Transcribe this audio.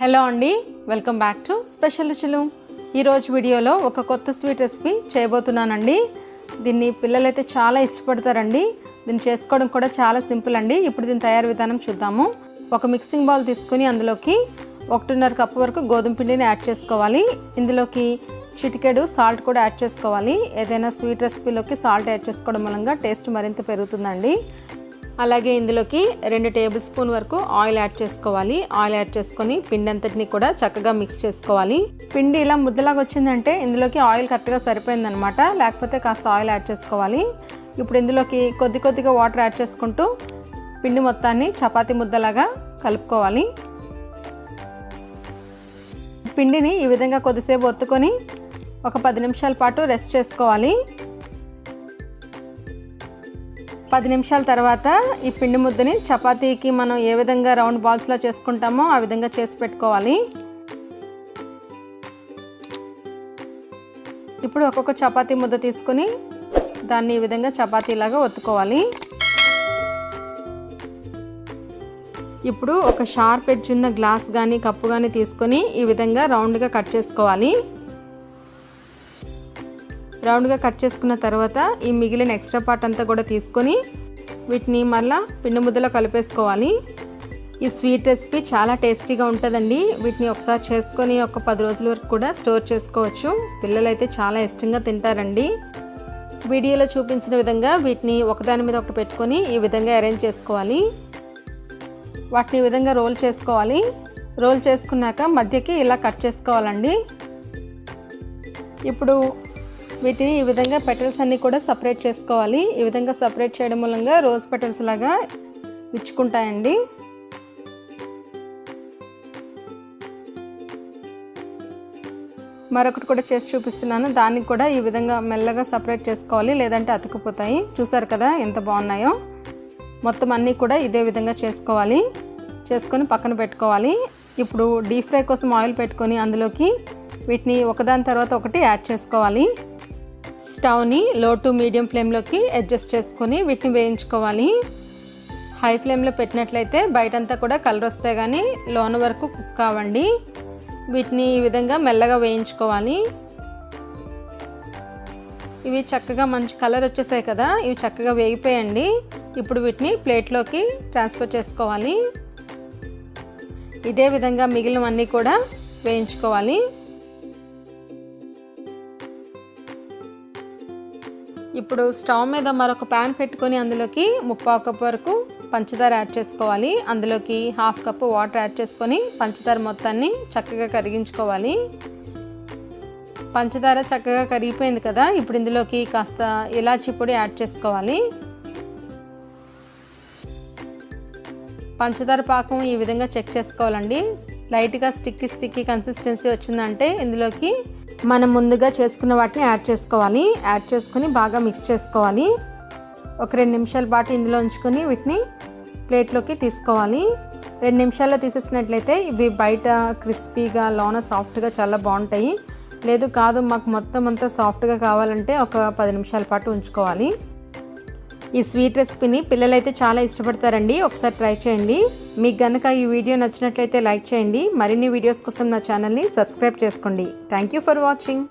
Hello అండి welcome back to special రుచులు. ఈరోజు వీడియోలో ఒక కొత్త స్వీట్ రెసిపీ చేయబోతున్నానండి. దీన్ని పిల్లలైతే చాలా ఇష్టపడతారండి. దీన్ని చేసుకోవడం కూడా చాలా సింపుల్ అండి. ఇప్పుడు దీని తయారు విధానం చూద్దాము. ఒక మిక్సింగ్ బౌల్ తీసుకుని అందులోకి ఒకటిన్నర కప్పు వరకు గోధుమ పిండిని యాడ్ చేసుకోవాలి. ఇందులోకి చిటికెడు సాల్ట్ కూడా యాడ్ చేసుకోవాలి. ఏదైనా స్వీట్ రెసిపీలోకి సాల్ట్ యాడ్ చేసుకోవడం మూలంగా టేస్ట్ మరింత పెరుగుతుందండి. అలాగే ఇందులోకి రెండు టేబుల్ స్పూన్ వరకు ఆయిల్ యాడ్ చేసుకోవాలి. ఆయిల్ యాడ్ చేసుకొని పిండి అంతటిని కూడా చక్కగా మిక్స్ చేసుకోవాలి. పిండి ఇలా ముద్దలాగా వచ్చిందంటే ఇందులోకి ఆయిల్ కరెక్ట్గా సరిపోయిందనమాట లేకపోతే కాస్త ఆయిల్ యాడ్ చేసుకోవాలి. ఇప్పుడు ఇందులోకి కొద్ది కొద్దిగా వాటర్ యాడ్ చేసుకుంటూ పిండి మొత్తాన్ని చపాతీ ముద్దలాగా కలుపుకోవాలి. పిండిని ఈ విధంగా కొద్దిసేపు ఒత్తుకొని ఒక పది నిమిషాల పాటు రెస్ట్ చేసుకోవాలి. పది నిమిషాల తర్వాత ఈ పిండి ముద్దని చపాతీకి మనం ఏ విధంగా రౌండ్ బాల్స్లో చేసుకుంటామో ఆ విధంగా చేసి పెట్టుకోవాలి. ఇప్పుడు ఒక్కొక్క చపాతీ ముద్ద తీసుకొని దాన్ని ఈ విధంగా చపాతీలాగా ఒత్తుకోవాలి. ఇప్పుడు ఒక షార్ప్ ఎడ్జ్ ఉన్న గ్లాస్ కానీ కప్పు కానీ తీసుకొని ఈ విధంగా రౌండ్గా కట్ చేసుకోవాలి. రౌండ్గా కట్ చేసుకున్న తర్వాత ఈ మిగిలిన ఎక్స్ట్రా పార్ట్ అంతా కూడా తీసుకొని వీటిని మళ్ళా పిండి ముద్దలో కలిపేసుకోవాలి. ఈ స్వీట్ రెసిపీ చాలా టేస్టీగా ఉంటుందండి. వీటిని ఒకసారి చేసుకొని ఒక పది రోజుల వరకు కూడా స్టోర్ చేసుకోవచ్చు. పిల్లలైతే చాలా ఇష్టంగా తింటారండి. వీడియోలో చూపించిన విధంగా వీటిని ఒకదాని మీద ఒకటి పెట్టుకొని ఈ విధంగా అరేంజ్ చేసుకోవాలి. వాటిని ఈ విధంగా రోల్ చేసుకోవాలి. రోల్ చేసుకున్నాక మధ్యకి ఇలా కట్ చేసుకోవాలండి. ఇప్పుడు వీటిని ఈ విధంగా పెటల్స్ అన్నీ కూడా సపరేట్ చేసుకోవాలి. ఈ విధంగా సపరేట్ చేయడం మూలంగా రోజ్ పెటల్స్ లాగా విచ్చుకుంటాయండి మరొకటి కూడా చేసి చూపిస్తున్నాను. దానికి కూడా ఈ విధంగా మెల్లగా సపరేట్ చేసుకోవాలి. లేదంటే అతుకుపోతాయి. చూసారు కదా ఎంత బాగున్నాయో. మొత్తం అన్నీ కూడా ఇదే విధంగా చేసుకోవాలి. చేసుకొని పక్కన పెట్టుకోవాలి. ఇప్పుడు డీప్ ఫ్రై కోసం ఆయిల్ పెట్టుకొని అందులోకి వీటిని ఒకదాని తర్వాత ఒకటి యాడ్ చేసుకోవాలి. స్టవ్ని లో టు మీడియం ఫ్లేమ్లోకి అడ్జస్ట్ చేసుకొని వీటిని వేయించుకోవాలి. హై ఫ్లేమ్లో పెట్టినట్లయితే బయటంతా కూడా కలర్ వస్తే కానీ లోన వరకు కుక్ కావండి. వీటిని ఈ విధంగా మెల్లగా వేయించుకోవాలి. ఇవి చక్కగా మంచి కలర్ వచ్చేసాయి కదా ఇవి చక్కగా వేగిపోయండి. ఇప్పుడు వీటిని ప్లేట్లోకి ట్రాన్స్ఫర్ చేసుకోవాలి. ఇదే విధంగా మిగిలినవన్నీ కూడా వేయించుకోవాలి. ఇప్పుడు స్టవ్ మీద మరొక ప్యాన్ పెట్టుకొని అందులోకి ముప్పావు కప్ వరకు పంచదార యాడ్ చేసుకోవాలి. అందులోకి హాఫ్ కప్ వాటర్ యాడ్ చేసుకొని పంచదార మొత్తాన్ని చక్కగా కరిగించుకోవాలి. పంచదార చక్కగా కరిగిపోయింది కదా ఇప్పుడు ఇందులోకి కాస్త ఇలాచీ పొడి యాడ్ చేసుకోవాలి. పంచదార పాకం ఈ విధంగా చెక్ చేసుకోవాలండి. లైట్గా స్టిక్కీ స్టిక్కీ కన్సిస్టెన్సీ వచ్చిందంటే ఇందులోకి మనం ముందుగా చేసుకున్న వాటిని యాడ్ చేసుకోవాలి. యాడ్ చేసుకొని బాగా మిక్స్ చేసుకోవాలి. ఒక రెండు నిమిషాల పాటు ఇందులో ఉంచుకొని వీటిని ప్లేట్లోకి తీసుకోవాలి. రెండు నిమిషాల్లో తీసేసినట్లయితే ఇవి బయట క్రిస్పీగా లోన సాఫ్ట్గా చాలా బాగుంటాయి. లేదు కాదు మాకు మొత్తం అంతా సాఫ్ట్గా కావాలంటే ఒక పది నిమిషాల పాటు ఉంచుకోవాలి. ఈ స్వీట్ రెసిపీని పిల్లలైతే చాలా ఇష్టపడతారండి. ఒకసారి ట్రై చేయండి. మీకు గనుక ఈ వీడియో నచ్చినట్లయితే లైక్ చేయండి. మరిన్ని వీడియోస్ కోసం నా ఛానల్ని సబ్స్క్రైబ్ చేసుకోండి. Thank you for watching